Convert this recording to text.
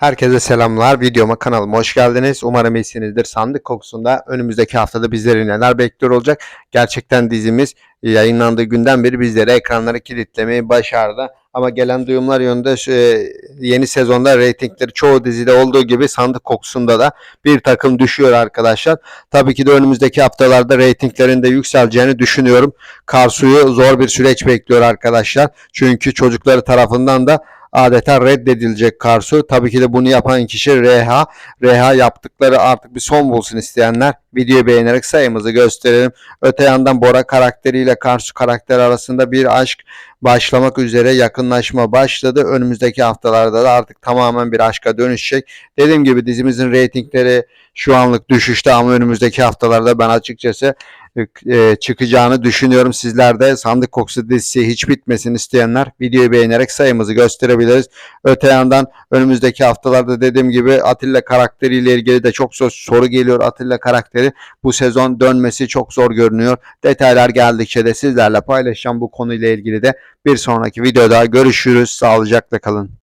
Herkese selamlar. Videoma kanalıma hoş geldiniz. Umarım iyisinizdir. Sandık kokusunda önümüzdeki haftada bizleri neler bekliyor olacak. Gerçekten dizimiz yayınlandığı günden beri bizleri ekranları kilitlemeyi başardı. Ama gelen duyumlar yönünde e, yeni sezonda reytingleri çoğu dizide olduğu gibi sandık kokusunda da bir takım düşüyor arkadaşlar. Tabii ki de önümüzdeki haftalarda reytinglerin de yükseleceğini düşünüyorum. Karsu'yu zor bir süreç bekliyor arkadaşlar. Çünkü çocukları tarafından da adeta reddedilecek Karsu. Tabii ki de bunu yapan kişi Reha. Reha yaptıkları artık bir son bulsun isteyenler videoyu beğenerek sayımızı gösterelim. Öte yandan Bora karakteriyle Karsu karakteri arasında bir aşk başlamak üzere yakınlaşma başladı. Önümüzdeki haftalarda da artık tamamen bir aşka dönüşecek. Dediğim gibi dizimizin reytingleri şu anlık düşüşte ama önümüzdeki haftalarda ben açıkçası e, çıkacağını düşünüyorum. Sizler de Sandık Kokusu dizisi hiç bitmesin isteyenler videoyu beğenerek sayımızı gösterebiliriz. Öte yandan önümüzdeki haftalarda dediğim gibi Atilla karakteriyle ilgili de çok soru geliyor. Atilla karakteri bu sezon dönmesi çok zor görünüyor. Detaylar geldikçe de sizlerle paylaşacağım bu konuyla ilgili de bir sonraki videoda görüşürüz. Sağlıcakla kalın.